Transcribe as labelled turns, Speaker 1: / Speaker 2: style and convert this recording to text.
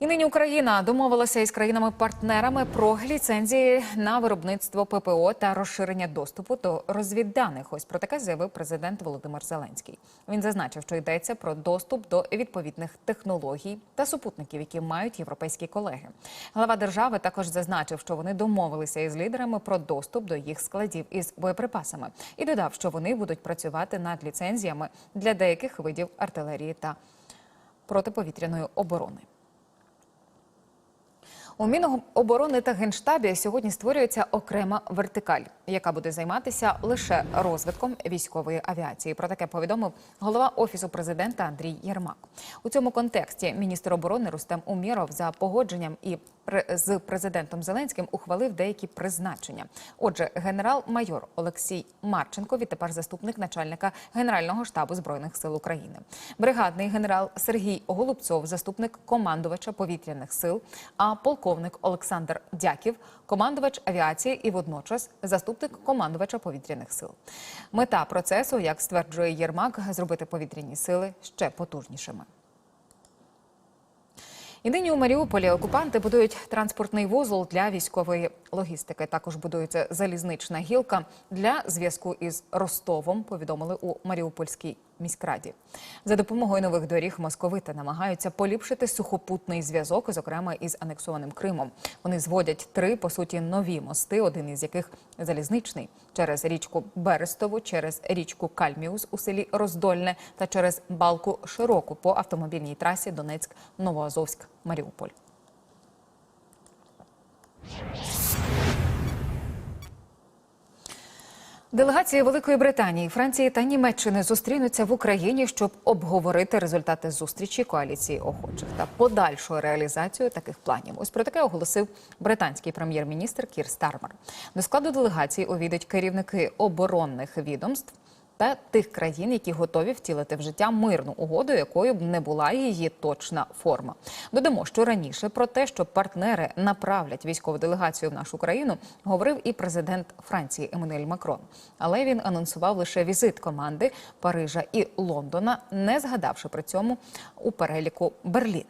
Speaker 1: І нині Україна домовилася із країнами-партнерами про ліцензії на виробництво ППО та розширення доступу до розвідданих. Ось про таке заявив президент Володимир Зеленський. Він зазначив, що йдеться про доступ до відповідних технологій та супутників, які мають європейські колеги. Глава держави також зазначив, що вони домовилися із лідерами про доступ до їх складів із боєприпасами, і додав, що вони будуть працювати над ліцензіями для деяких видів артилерії та протиповітряної оборони. У Міноборони та Генштабі сьогодні створюється окрема вертикаль, яка буде займатися лише розвитком військової авіації. Про таке повідомив голова офісу президента Андрій Єрмак. У цьому контексті міністр оборони Рустем Уміров за погодженням і з президентом Зеленським ухвалив деякі призначення. Отже, генерал-майор Олексій Марченко відтепер заступник начальника Генерального штабу збройних сил України. Бригадний генерал Сергій Голубцов, заступник командувача повітряних сил, а полковник Олександр Дяків, командувач авіації і водночас заступник командувача повітряних сил. Мета процесу, як стверджує Єрмак, зробити повітряні сили ще потужнішими. І нині у Маріуполі окупанти будують транспортний вузол для військової логістики. Також будується залізнична гілка для зв'язку із Ростовом. Повідомили у Маріупольській міськраді. За допомогою нових доріг московити намагаються поліпшити сухопутний зв'язок, зокрема із анексованим Кримом. Вони зводять три по суті нові мости, один із яких залізничний через річку Берестову, через річку Кальміус у селі Роздольне та через балку Широку по автомобільній трасі Донецьк Новоазовськ Маріуполь. Делегації Великої Британії, Франції та Німеччини зустрінуться в Україні, щоб обговорити результати зустрічі коаліції охочих та подальшу реалізацію таких планів. Ось про таке оголосив британський прем'єр-міністр Кір Стармер. До складу делегації увійдуть керівники оборонних відомств та тих країн, які готові втілити в життя мирну угоду, якою б не була її точна форма. Додамо, що раніше про те, що партнери направлять військову делегацію в нашу країну, говорив і президент Франції Еммануель Макрон. Але він анонсував лише візит команди Парижа і Лондона, не згадавши при цьому у переліку Берлін.